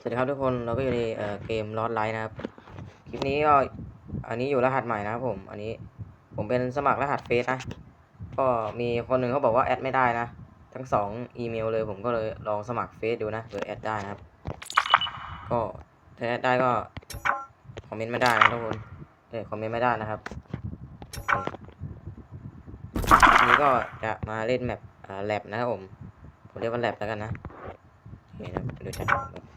สวัสดีครับทุกคนเราก็อยู่ในเเกมลอดไลท์นะครับคลิปนี้ก็อันนี้อยู่รหัสใหม่นะครับผม อันนี้ผมเป็นสมัครรหัสเฟซนะ ก็มีคนหนึ่งเขาบอกว่าแอดไม่ได้นะ ทั้งสองอีเมลเลยผมก็เลยลองสมัครเฟซดูนะเผื่อแอดได้นะครับ ก็ถ้าแอดได้ก็คอมเมนต์ไม่ได้นะทุกคนเออคอมเมนต์ไม่ได้นะครับอันนี้ก็จะมาเล่นแมปอ่าแลบนะครับผมผมเรียกว่าแลบแล้วกันนะโอเคนะเดูจัด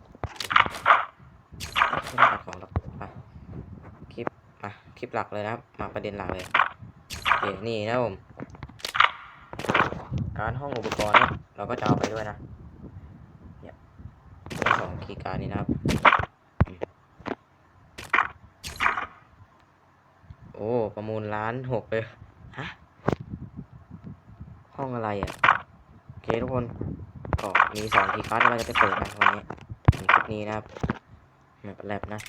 แบบไม่ต้องตัดของหรอกไปคลิปมาคลิปหลักเลยนะครับมาประเด็นหลักเลยโอเคนี่นะครับผมการห้องอุปกรณ์เนี่ยเราก็จะเอาไปด้วยนะเนี่ยสองคีย์การ์ดนี้นะครับโอ้ประมูลล้านหกเลยฮะห้องอะไรอะโอเคทุกคนก็มีสองคีย์การ์ดที่เราจะไปเปิดนะวันนี้คลิปนี้นะครับ แบบแลบนะ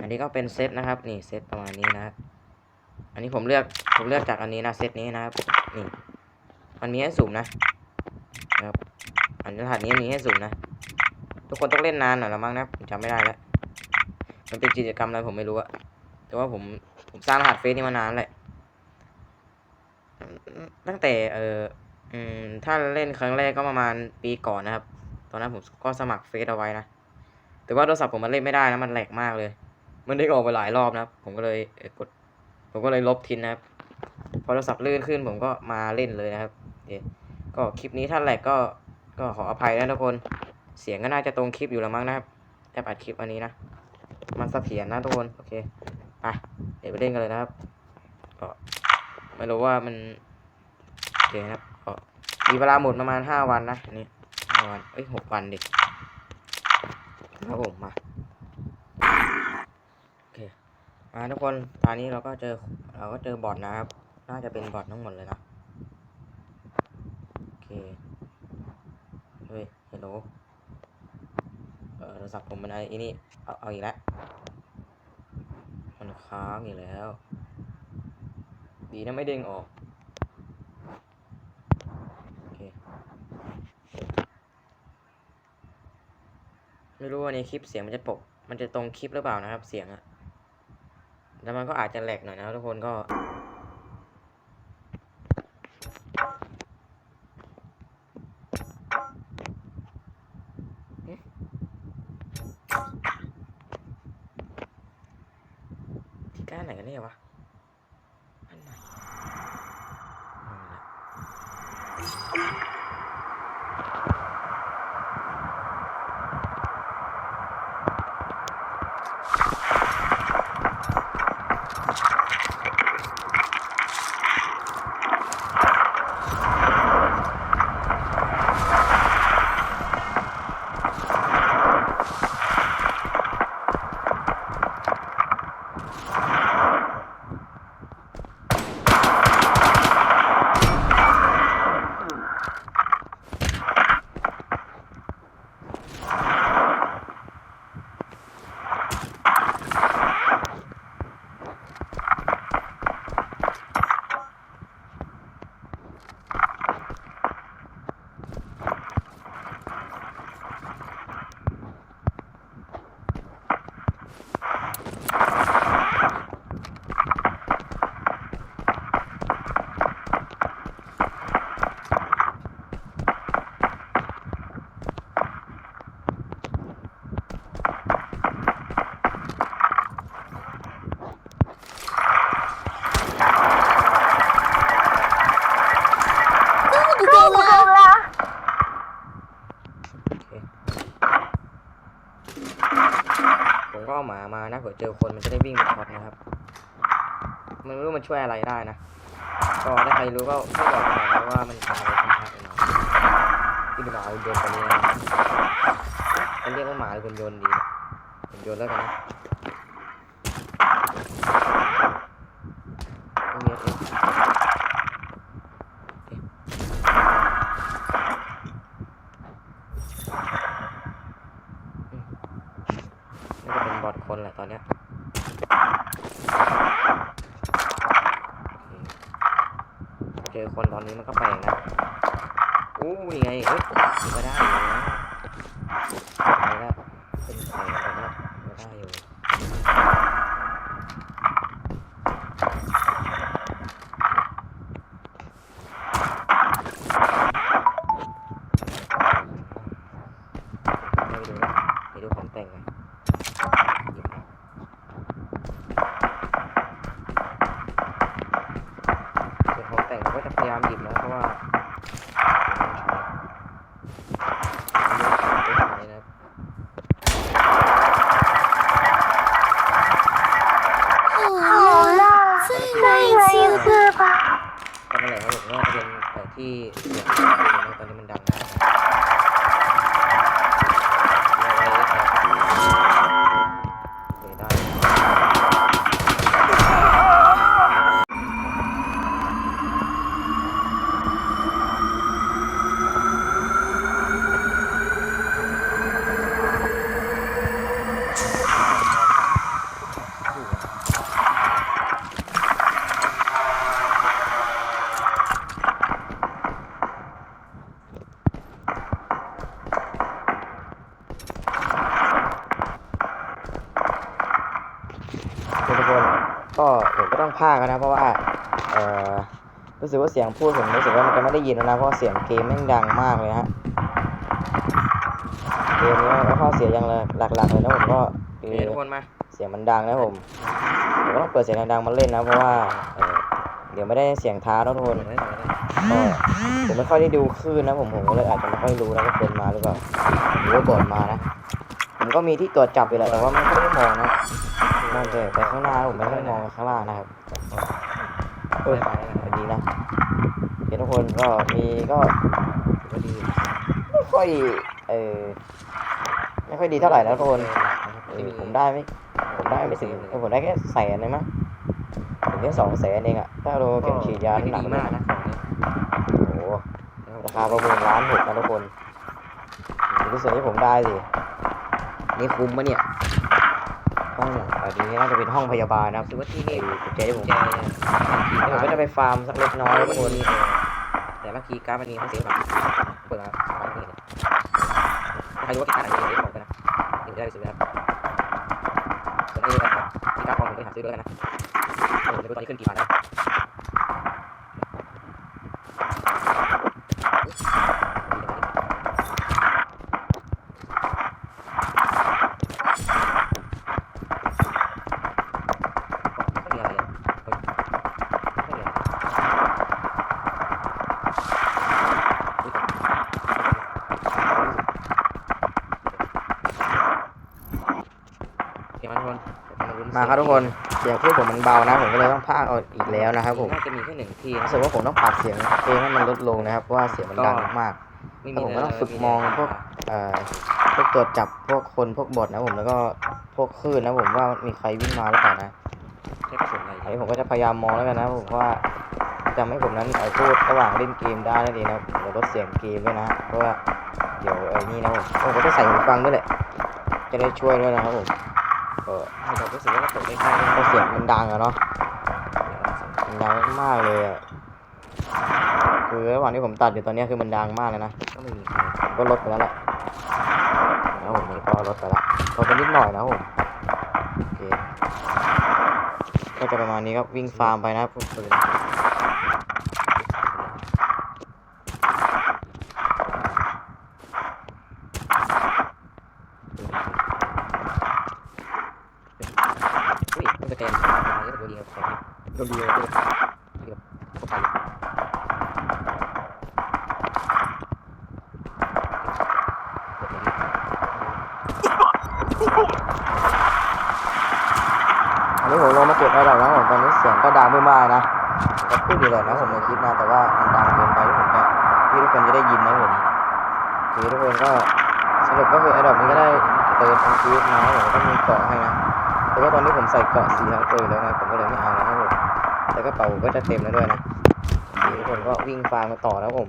อันนี้ก็เป็นเซตนะครับ นี่เซตประมาณนี้นะครับอันนี้ผมเลือกผมเลือกจากอันนี้นะเซตนี้นะครับนี่มันมีให้สุ่มนะนะครับอันรหัสนี้มีให้สุ่มนะ ทุกคนต้องเล่นนานหน่อยละมั้งนะผมจำไม่ได้แล้วมันเป็นกิจกรรมอะไรผมไม่รู้อะแต่ว่าผมผมสร้างรหัสเฟซนี้มานานแหละตั้งแต่เอออืมถ้าเล่นครั้งแรกก็ประมาณปีก่อนนะครับ ตอนนั้นผมก็สมัครเฟซเอาไว้นะ แต่ว่าโทรศัพท์ผมมันเล่นไม่ได้นะมันแหลกมากเลย มันได้ออกไปหลายรอบนะครับ ผมก็เลยเกด ผมก็เลยลบทิ้งนะครับ พอโทรศัพท์ลื่นขึ้นผมก็มาเล่นเลยนะครับโอเคก็คลิปนี้ถ้าแหลกก็ก็ขออภัยนะทุกคน เสียงก็น่าจะตรงคลิปอยู่แล้วมั้งนะครับแอบอัดคลิปอันนี้นะ มันเสถียรนะทุกคน โอเค ไป เดี๋ยวไปเล่นกันเลยนะครับ ก็ไม่รู้ว่ามันโอเคนะครับก็มีเวลาหมดประมาณห้าวันนะอันนี้ห้าวัน เอ้ยหกวันดิ ครับผมมาโอเคมาทุกคนตอนนี้เราก็เจอเราก็เจอบอทนะครับ น่าจะเป็นบอททั้งหมดเลยนะโอเคเฮ้ยเฮลโหลเออโทรศัพท์ผมเป็นอะไรอีนี่เอาเอาอีกแล้วมันค้างอีกแล้ว ดีนะไม่เด้งออก โอเค ไม่รู้ว่าในคลิปเสียงมันจะปก มันจะตรงคลิปหรือเปล่านะครับ เสียงอะแล้วมันก็อาจจะแหลกหน่อยนะทุกคนก็ที่ก้านไหนกันเนี่ยวะ หมามานะเผื่อเจอคนมันจะได้วิ่งไปช็อตนะครับ มันไม่รู้มันช่วยอะไรได้นะ ก็ถ้าใครรู้ก็ช่วยบอกหน่อยนะว่ามันทำอะไรกันนะครับไหมาที่เป็นหมาหุ่นยนต์ตัวนี้นะมันเรียกว่าหมาหรือหุ่นยนต์ดีนะหุ่นยนต์แล้วกันนะต้องเรียกเองน่าจะเป็นบอทคนแหละตอนเนี้ย เจอ คนตอนนี้มันก็แปลกนะอู้ยังไงเฮ้ยก็ได้ ที่ ก็ผมก็ต้องพากย์นะเพราะว่าเอ่อรู้สึกว่าเสียงพูดผมรู้สึกว่ามันจะไม่ได้ยินแล้วนะเพราะว่าเสียงเกมแม่งดังมากเลยฮะเกมนี้ก็ข้อเสียอย่างหลักๆเลยนะผมก็คือทุกคนมาเสียงมันดังนะผมผมก็ต้องเปิดเสียงดังๆมาเล่นนะเพราะว่าเอ่อเดี๋ยวไม่ได้เสียงท้านะทุกคนเปิดไว้ก่อนเลยก็ผมไม่ค่อยได้ดูคลื่นนะผมผมก็เลยอาจจะไม่ค่อยรู้นะว่าเป็นมาหรือเปล่าหรือว่าบอดมานะ ผมก็มีที่ตรวจจับอยู่แหละแต่ว่าไม่ค่อยได้มองนะ มองแต่แต่ข้างหน้าผมไม่ค่อยมองข้างล่างนะครับเออดีนะเห็นทุกคนก็มีก็ถือดีไม่ค่อยเออไม่ค่อยดีเท่าไหร่นะทุกคนผมได้ไหมผมได้ไม่ถึงผมได้แค่แสนเองมั้งถึงแค่สองแสนเองอะถ้าเราเข็มฉีดยาไม่หนักดีมันมากนะโอ้ราคาประมูลล้านหกนะทุกคนดูส่วนที่ผมได้สินี่คุ้มปะเนี่ย ห้องอันนี้น่าจะเป็นห้องพยาบาลนะครับถือว่าที่นี่กุญแจที่ผมเดี๋ยวผมก็จะไปฟาร์มสักเล็กน้อยแล้วทุกคคนนแต่เมื่อกี้การ์ดมันนี้เขาเสียแบบเปิดมาสองหมื่นใครรู้ว่าการ์ดไหนเสียของไปนะถึงได้ไปซื้อนะครับส่วนนี้นะครับที่การ์ดของผมไปหาซื้อด้วยกันนะผมจะไปตอนนี้ขึ้นกี่บาทแล้วไม่มีอะไรอะเฮ้ยไม่มีอะไร เดี๋ยวมาทุกคนเดี๋ยว มาลุ้นมาครับทุกคนเสียงพูดผมมันเบานะ ผมก็เลยต้องพากย์เอาอีกแล้วนะครับ ผมน่าจะมีแค่หนึ่งทีนะรู้สึกว่าผมต้องปรับเสียงเพลงให้มันลดลงนะครับเพราะว่าเสียงมันดังมากแล้วผมก็ต้องฝึกมองพวกเอ่อพวกตรวจจับพวกคนพวกบอทนะผมแล้วก็พวกคลื่นนะผมว่ามีใครวิ่งมาหรือเปล่านะใช้กระสุนอะไรอันนี้ผมก็จะพยายามมองแล้วกันนะผมว่าจะทำให้ผมนั้นเอ่อพูดระหว่างเล่นเกมได้นั่นเองนะเดี๋ยวลดเสียงเกมด้วยนะเพราะว่าเดี๋ยวไอ้นี่นะผมผมก็จะใส่หูฟังด้วยแหละจะได้ช่วยด้วยนะครับผม ก็ผมรู้สึกว่าตกไม่ใช่เลยเพราะเสียงมันดังอะเนาะมันดังมากเลยอะคือระหว่างที่ผมตัดอยู่ตอนนี้คือมันดังมากเลยนะก็ไม่มีใครก็ลดไปแล้วแหละแล้วผมก็ลดไปละลดไปนิดหน่อยนะผมโอเคก็จะประมาณนี้ครับวิ่งฟาร์มไปนะครับพวกปืนอุ้ยมันจะ เต็มอะไรก็ตัวเดียวแบบนี้ตัวเดียวเลยที่แบบพวไปอันนี้ผมลงมาเก็บไว้แล้วนะผมตอนนี้เสียงก็ดังไม่มากนะก็พูดอยู่เลยนะผมในคลิปนะแต่ว่ามันดังเกินไปที่ผมจะที่ทุกคนจะได้ยินนะผมคือทุกคนก็สรุปก็คือไอ้ดอกนี้ก็ได้เติมทั้งชีวิตมาแล้วผมก็มีเกาะให้นะ แต่ว่าตอนนี้ผมใส่เกาะสีทั้งตัวอยู่แล้วไงผมก็เลยไม่เอานะครับผมแต่กระเป๋าผมก็จะเต็มแล้วด้วยนะนี่ทุกคนก็วิ่งฟาร์มมาต่อแล้วผม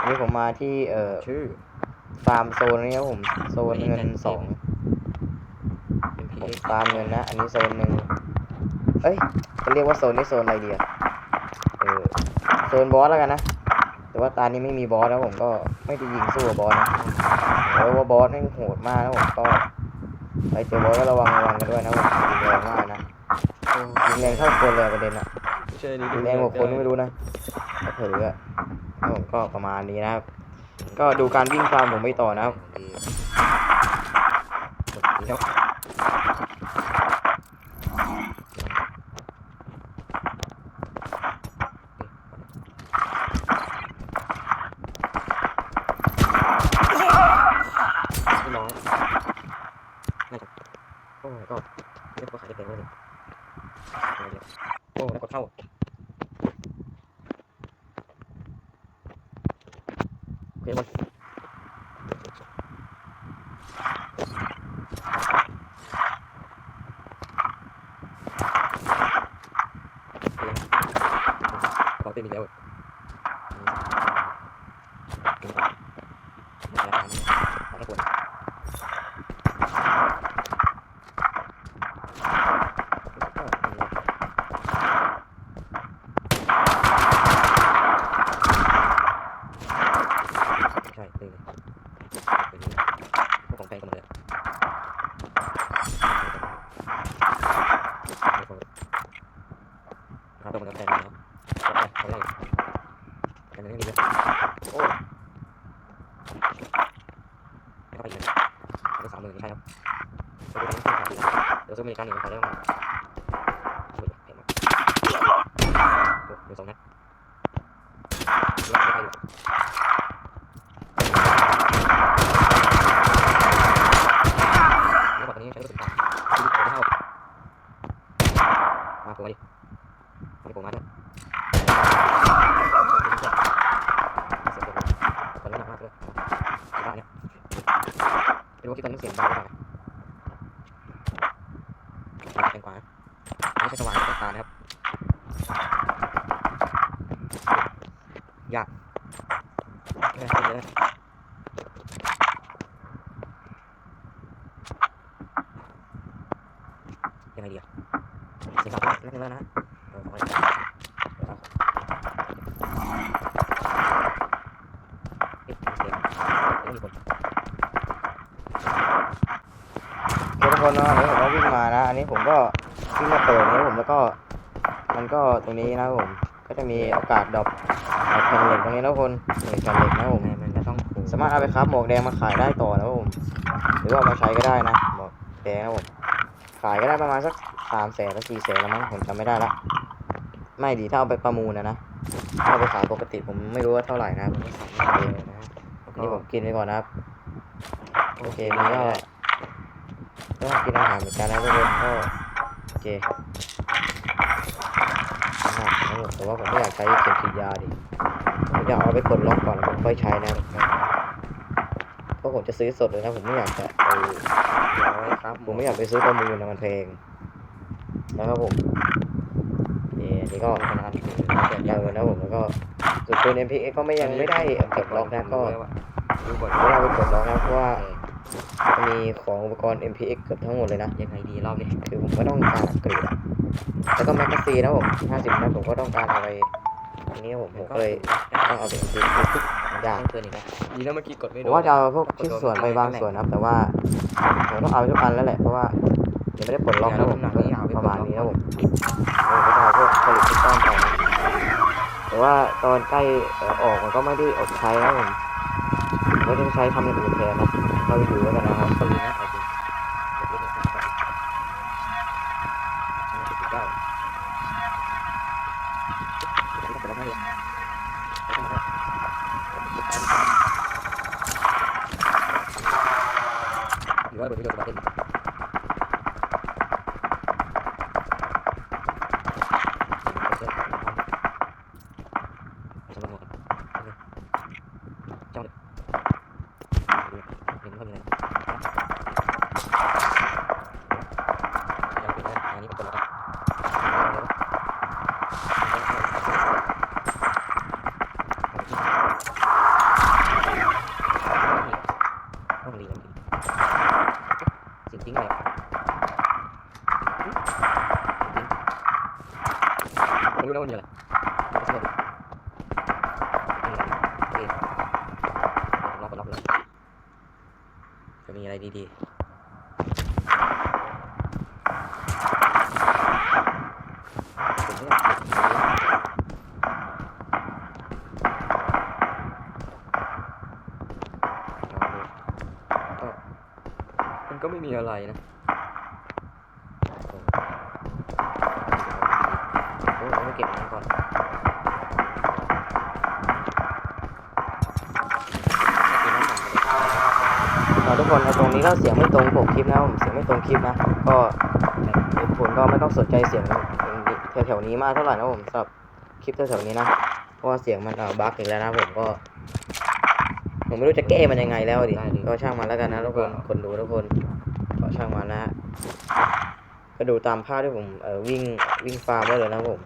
อันนี้ผมมาที่เอ่อชื่อฟาร์มโซนนี้ครับผมโซนเงินสองเป็นพีผมเอ็กฟาร์มเงินนะ อันนี้โซนหนึ่งเอ้ยจะเรียกว่าโซนนี้โซนอะไรดีอะเออโซนบอสแล้วกันนะแต่ว่าตานี้ไม่มีบอสแล้วผมก็ไม่ได้ยิงสู้กับบอสนะเพราะว่าบอสแม่งโหดมากนะผมก็ ไปเจอบอสก็ระวังระวังกันด้วยนะผมยิงแรงมากนะยิงแรงเข้าคนเลยประเด็นอะใช่ดียิงแรงกว่าคนไม่รู้นะถ้าเผลออะแล้วผมก็ประมาณนี้นะครับ ก็ดูการวิ่งฟาร์มผมไปต่อนะครับ กด ดีแล้วพี่น้องน่าจะ โอ้ก็เรียกว่าขายได้เป็นเลยโอ้แล้วกดเข้า โอเคมันเราเต้นอีกแล้วไม่ควรใช่เลย พวกของแพงกันหมดเลยครับตัวมันก็แพงอยู่แล้วเอาไปเอาได้แต่มันไม่มีเลยโอ้เข้าไปอีกเลยได้สามหมื่นใช่ครับ ก็มีการหนึ่งขอได้วมาโอ้ยเห็นไหมโอ้เดี๋ยวสองนัดเดี๋ยวไม่ได้อยู่เดี๋ยวบนี้ใช้กระสุนต่ำคือผมไม่เอามาผมมาดิมาดิผมมาด้วยเสียงผมตอนนี้หนักมากเลยบ้านเนี่ยไม่รู้ว่าคิดตอนนี้เสียงเบาหรือเปล่านะแทงขวาไม่ใช่สว่างต้องตานะครับยากเฮ้ยเฮ้ย ยังไงดีอะสิครับนักเรียนแล้วนะเออขอให้เออครับเอ๊ะเสียงไม่มีคน ทุก คนนะอันนี้ผมก็วิ่งมานะ อันนี้ผมก็วิ่งมาเปิดนี้ผมแล้วก็ มันก็ตรงนี้นะผม ก็จะมีโอกาสดรอปแผ่นเหล็กตรงนี้นะทุกคนนี่แผ่นเหล็กนะผมมันจะต้องสามารถเอาไปครับหมวกแดงมาขายได้ต่อนะผม หรือว่ามาใช้ก็ได้นะหมวกแดงนะผม ขายก็ได้ประมาณสักสามแสนหรือสี่แสนแล้วมั้งผมจำไม่ได้ละ ไม่ดีถ้าเอาไปประมูลนะนะถ้าเอาไปขายปกติผมไม่รู้ว่าเท่าไหร่นะผมเออนะอันนี้ผมกินไปก่อนนะครับ โอเคมันก็ ก็กินอาหารเหมือนกันนะทุกคนก็โอเคอาหารนะผมแต่ว่าผมไม่อยากใช้เข็มฉีดยาดิผมอยากเอาไปกดล็อกก่อนผมค่อยใช้นะเพราะผมจะซื้อสดเลยนะผมไม่อยากจะไปเอาไว้ครับผมไม่อยากไปซื้อประมูลนะมันแพงนะครับผมโอเคอันนี้ก็ขนาดนี้เจอนะผมแล้วก็ส่วนปืน MPX ก็ไม่ยังไม่ได้เก็บล็อกนะก็รู้ก่อนไม่ได้ไปกดล็อกนะเพราะว่า มีของอุปกรณ์ MPX เกือบทั้งหมดเลยนะ ยังไงดีรอบนี้ คือผมก็ต้องการอัปเกรดอะแล้วก็แมกกาซีนนะผม50นัดผมก็ต้องการเอาไปอันนี้ผมผมก็เลยต้องเอาไปคืนทุกอย่างเกินอีกแล้วดีแล้วเมื่อกี้กดไม่ผโดมนว่าจะเอาพวกชิ้นส่วนไปบางส่วนนะครับ แต่ว่าผมต้องเอาไปทุกอันแล้วแหละ เพราะว่ายังไม่ได้ปลดล็อกนะผมประมาณนี้นะผมผมก็จะเอาพวกผลิตที่ต้อนไปนะแต่ว่าตอนใกล้เอ่อออกมันก็ไม่ได้อดใช้นะผม ก็ต้องใช้คำอื่นแทนนะเราอยู่แล้วกันนะครับปืนนะเอาจริงเดี๋ยวเล่นให้ฟังก่อนอันนี้สิบเก้าอันนี้ก็เป็นแล้วไม่เลยไม่ต้องหรือว่าเบอร์ที่โดนบัตรเต็มเจ้าเด็กเห็นเขามีอะไร ยังเป็นอันนี้เป็นคนละต้องรีต้องรีสิ่งทิ้งเลย ไม่รู้นะว่ามีอะไรโอเคล็อกล็อกล็อกจะมีอะไรดีๆ ผมไม่อยากเก็บเงินก็เพื่ ก็ไม่มีอะไรนะโอ้ยไม่ เก็บน้ำก่อนอ่าทุกคนนะตรงนี้ก็เสียงไม่ตรงปกคลิปนะผมเสียงไม่ตรงคลิปนะ ก็ทุกคนก็ไม่ต้องสนใจเสียงแถวๆนี้มากเท่าไหร่นะผมสำหรับคลิปแถวๆนี้นะเพราะว่าเสียงมันอ่าบั๊กอีกแล้วนะผมก็ผมไม่รู้จะแก้มันยังไงแล้วดิได้ดิก็ช่างมันแล้วกันนะทุกคนคนดูทุกคนก็ช่างมันนะฮะก็ดูตามภาพที่ผมเออวิ่งวิ่งฟาร์มได้เลยนะครับผม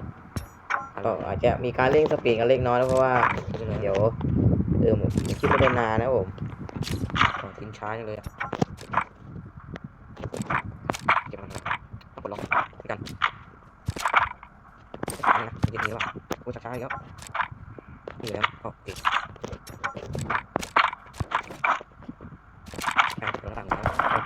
ก็อาจจะมีการเร่งสปีดกันเล็กน้อยนะเพราะว่าเดี๋ยวเออผมคิดไม่ได้นานนะผมของทิ้งช้าจังเลยเก็บมันนะเอาปลดล็อกด้วยกันนี่นะเย็นนี้ว่ะโอ้ช้าๆอีกแล้วนี่แล้วโอเคะเปิดหน้าต่างแล้วเอา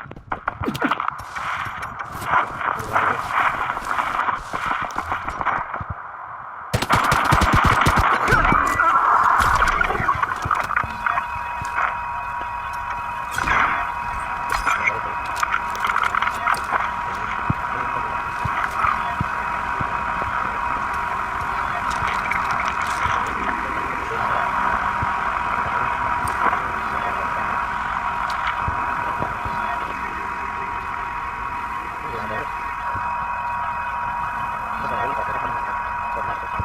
เอาเลยไม่ต้องเอาอีกออกไปทำงานครับกดมากดมา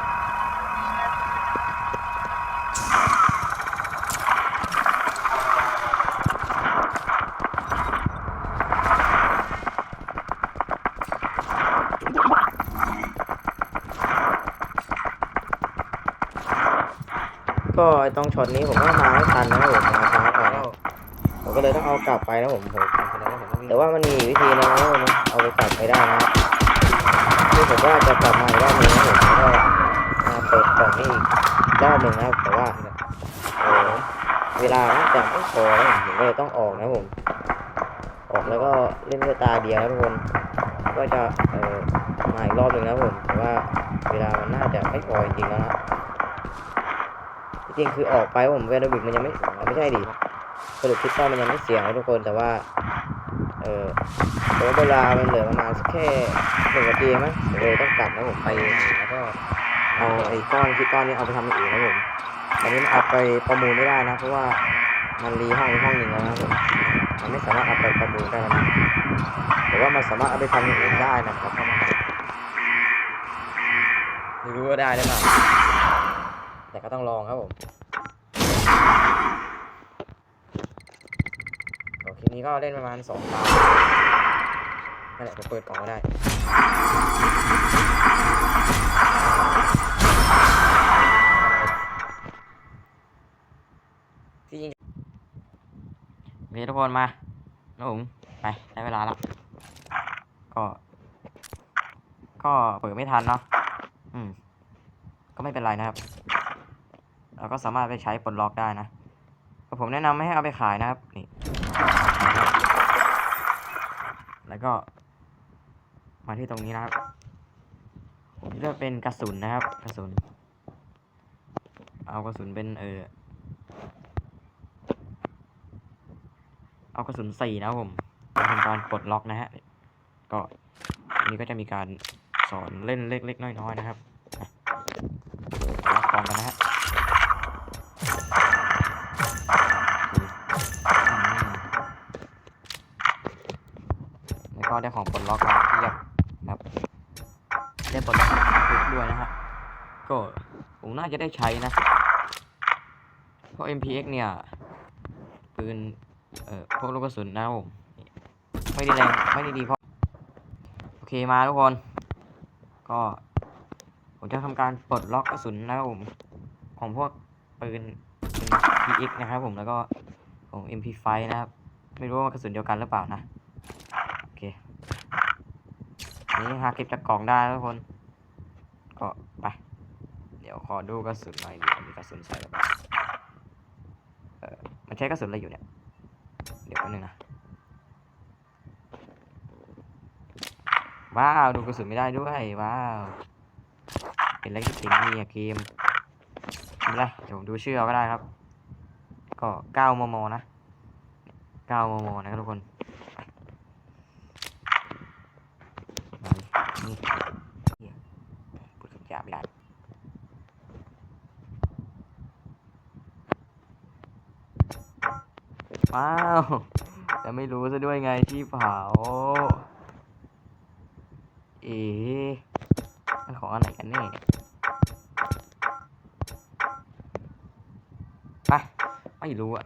ก็ไอ้ตรงช็อตนี้ผมก็มาไม่ทันนะผมมาช้าไปผมก็เลยต้องเอากลับไปนะผมผมแต่ว่ามันมีวิธีนะว่ามันเอาไปกลับไปได้นะที่ผมว่าจะกลับมาอีกรอบหนึงนะผมก็มาเปิดกล่องนี้อีกรอบหนึ่งนะแต่ว่าเออเวลาน่าจะไม่พอแล้วผมก็เลยต้องออกนะผมออกแล้วก็เล่นด้วยตาเดียวนะทุกคนก็จะเออมาอีกรอบหนึ่งนะผมแต่ว่าเวลามันน่าจะไม่พอจริงๆแล้วนะ ริงคือออกไปผมเวลาบิกมันยังไม่ไม่ใช่ดิสรุปพิซซ่ามันยังไม่เสียงนะทุกคนแต่ว่า เออแต่ว่าเวลามันเหลือประมาณแค่หนึ่งนาทีมั้งเลยต้องกลับนะผมไปแล้วก็เอาไอ้ก้อนที่ก้อนนี้เอาไปทำอย่างอื่นนะผมตอนนี้มันเอาไปประมูลไม่ได้นะ เพราะว่ามันรีห้องอีกห้องหนึ่งแล้วนะผมมันไม่สามารถเอาไปประมูลได้แล้วนะแต่ว่ามันสามารถเอาไปทำอย่างอื่นได้นะครับไม่รู้ว่าได้หรือเปล่า แต่ก็ต้องลองครับผมโอเคนี้ก็เล่นประมาณสองตานั่นแหละผมเปิดกล่องก็ได้ที่จริงโอเคทุกคนมาแล้วผมไปได้เวลาแล้ว ก็ ก็เปิดไม่ทันเนาะ อืม ก็ไม่เป็นไรนะครับ เราก็สามารถไปใช้ปลดล็อกได้นะก็ผมแนะนำไม่ให้เอาไปขายนะครับนี่แล้วก็ มาที่ตรงนี้นะครับผมเลือกเป็นกระสุนนะครับ กระสุน เอากระสุนเป็นเออเอากระสุนสี่นะผมทำการปลดล็อกนะฮะก็อันนี้ก็จะมีการสอนเล่นเล็กๆน้อยๆนะครับล็อกกองกันนะฮะาจะได้ใช้นะ เพราะ MPX เนี่ยปืนเอ่อพวกลูกกระสุนนะผมไม่ได้แรงไม่ได้ดีเพราะโอเคมาทุกคน ก็ผมจะทำการปลดล็อกกระสุนนะครับผมของพวกปืน MPX นะครับผมแล้วก็ของ MP5 นะครับ ไม่รู้ว่ากระสุนเดียวกันหรือเปล่านะ โอเค นี่หาเก็บจากกล่องได้ทุกคน ก็ไป ยวขอดูกระสุนหน่อยมีกระสุนใช่หรือเปล่าเออมันใช้กระสุนอะไรอยู่เนี่ย เดี๋ยวนึงนะ ว้าว ดูกระสุนไม่ได้ด้วย ว้าว เป็นเล็กจริงนี่อะเกมไม่เป็นไรเดี๋ยวผมดูชื่อเอาก็ได้ครับ ก็เก้ามมนะเก้ามมนะครับทุกคน ว้าว แต่ไม่รู้ซะด้วยไงที่เผา เอ๋มันของอันไหนกันแน่เนี่ยไปไม่รู้อะ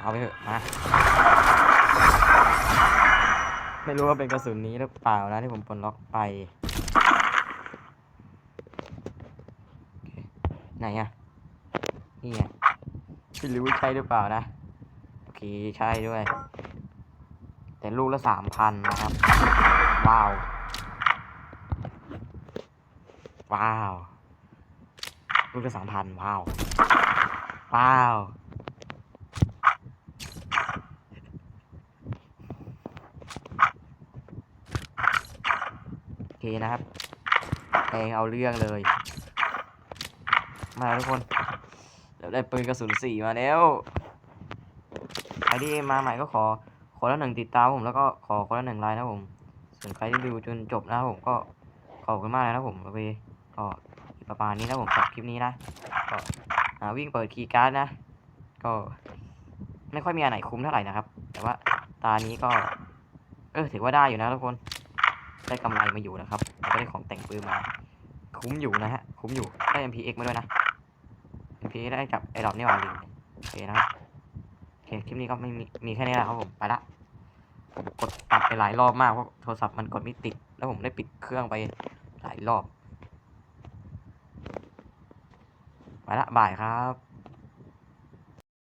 เอาไปเถอะมาไม่รู้ว่าเป็นกระสุนนี้หรือเปล่านะที่ผมปลดล็อกไป ไหนอะนี่ไง ไม่รู้ใช่หรือเปล่านะ โอเคใช่ด้วย แต่ลูกละสามพันนะครับ ว้าว ว้าว ลูกละสามพันว้าว ว้าวโอเคนะครับแพงเอาเรื่องเลย มาทุกคน เดี๋ยวได้ปืนกระสุนสี่มาแล้วใครที่มาใหม่ก็ขอขอละหนึ่งติดตามผมแล้วก็ขอคนละหนึ่งไลน์นะผมส่วนใครที่ดูจนจบนะผมก็ขอบคุณมากเลยนะผมโอเคก็ประมาณนี้นะผมสำหรับคลิปนี้นะก็วิ่งเปิดคีย์การ์ดนะ ก็ไม่ค่อยมีอันไหนคุ้มเท่าไหร่นะครับ แต่ว่าตานี้ก็ เออถือว่าได้อยู่นะทุกคน ได้กำไรมาอยู่นะครับ ก็ได้ของแต่งปืนมา คุ้มอยู่นะฮะ คุ้มอยู่ ได้ MPX มาด้วยนะ พีได้กับไอ้ดอกนี่หว่าลิงโอเคนะครับโอเคคลิปนี้ก็ไม่มีมีแค่นี้แหละครับผมไปละผมกดปัดไปหลายรอบมากเพราะโทรศัพท์มันกดไม่ติด แล้วผมได้ปิดเครื่องไปหลายรอบ ไปละบ่ายครับ